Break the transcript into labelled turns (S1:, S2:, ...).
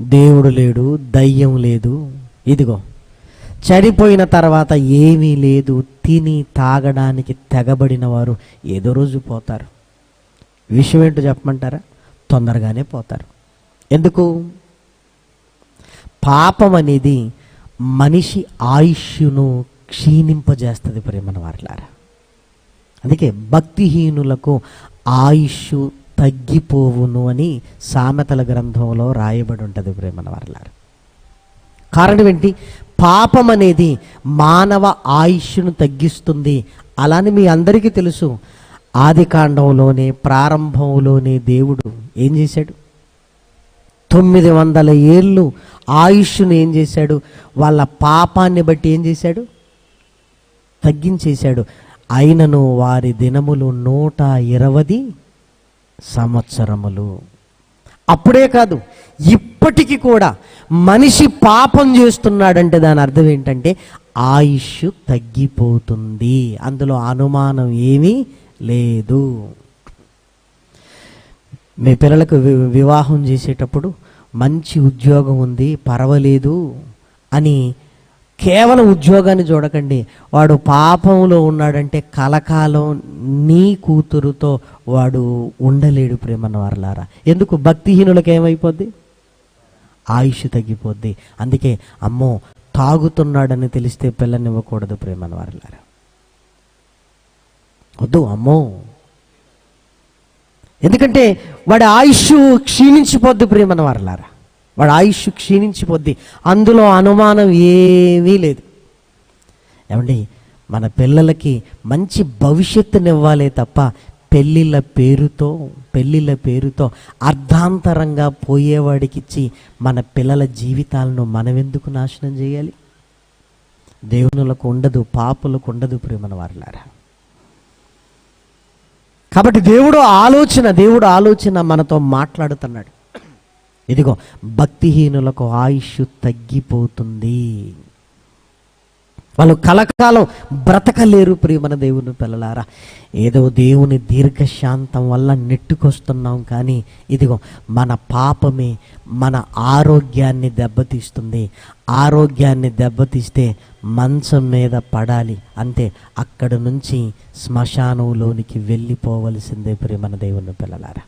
S1: దేవుడు లేడు దయ్యం లేదు. ఇదిగో చనిపోయిన తర్వాత ఏమీ లేదు తిని తాగడానికి తెగబడిన వారు ఏదో రోజు పోతారు. విషయం ఏంటో చెప్పమంటారా? తొందరగానే పోతారు. ఎందుకు? పాపం అనేది మనిషి ఆయుష్ను క్షీణింపజేస్తుంది ప్రేమన వారిలారా అందుకే భక్తిహీనులకు ఆయుష్ తగ్గిపోవును అని సామెతల గ్రంథంలో రాయబడి ఉంటుంది ప్రేమన వారిలారా కారణం ఏంటి? పాపం అనేది మానవ ఆయుష్ను తగ్గిస్తుంది. అలానే మీ అందరికీ తెలుసు ఆది కాండంలోనే ప్రారంభంలోనే దేవుడు ఏం చేశాడు? తొమ్మిది వందల ఏళ్ళు ఆయుష్ను ఏం చేశాడు? వాళ్ళ పాపాన్ని బట్టి ఏం చేశాడు? తగ్గించేశాడు. అయినను వారి దినములు నూట ఇరవది సంవత్సరములు. అప్పుడే కాదు ఇప్పటికీ కూడా మనిషి పాపం చేస్తున్నాడంటే దాని అర్థం ఏంటంటే ఆయుష్ తగ్గిపోతుంది. అందులో అనుమానం ఏమీ లేదు. మీ పిల్లలకు వి- వివాహం చేసేటప్పుడు మంచి ఉద్యోగం ఉంది పర్వాలేదు అని కేవలం ఉద్యోగాన్ని చూడకండి. వాడు పాపంలో ఉన్నాడంటే కలకాలం నీ కూతురుతో వాడు ఉండలేడు ప్రేమన్న వారలారా ఎందుకు? భక్తిహీనులకు ఏమైపోద్ది ఆయుష్ తగ్గిపోద్ది. అందుకే అమ్మో తాగుతున్నాడని తెలిస్తే పిల్లనివ్వకూడదు ప్రేమన్న వారలారా వద్దు అమ్మో. ఎందుకంటే వాడి ఆయుష్ క్షీణించిపోద్ది ప్రేమన వారలారా వాడు ఆయుష్ క్షీణించిపోద్ది. అందులో అనుమానం ఏమీ లేదు. ఏమండి మన పిల్లలకి మంచి భవిష్యత్తునివ్వాలే తప్ప పెళ్ళిళ్ళ పేరుతో పెళ్ళిళ్ళ పేరుతో అర్ధాంతరంగా పోయేవాడికి ఇచ్చి మన పిల్లల జీవితాలను మనమెందుకు నాశనం చేయాలి? దేవునులకు ఉండదు పాపులకు ఉండదు ప్రేమన వారులారా. కాబట్టి దేవుడు ఆలోచన దేవుడు ఆలోచన మనతో మాట్లాడుతున్నాడు. ఇదిగో భక్తిహీనులకు ఆయుష్ తగ్గిపోతుంది. వాళ్ళు కలకాలం బ్రతకలేరు ప్రియమన దేవుని పిల్లలారా. ఏదో దేవుని దీర్ఘశాంతం వల్ల నెట్టుకొస్తున్నాం కానీ ఇదిగో మన పాపమే మన ఆరోగ్యాన్ని దెబ్బతీస్తుంది. ఆరోగ్యాన్ని దెబ్బతీస్తే మంచం మీద పడాలి. అంతే అక్కడ నుంచి శ్మశానంలోనికి వెళ్ళిపోవలసిందే ప్రియమన దేవుని పిల్లలారా.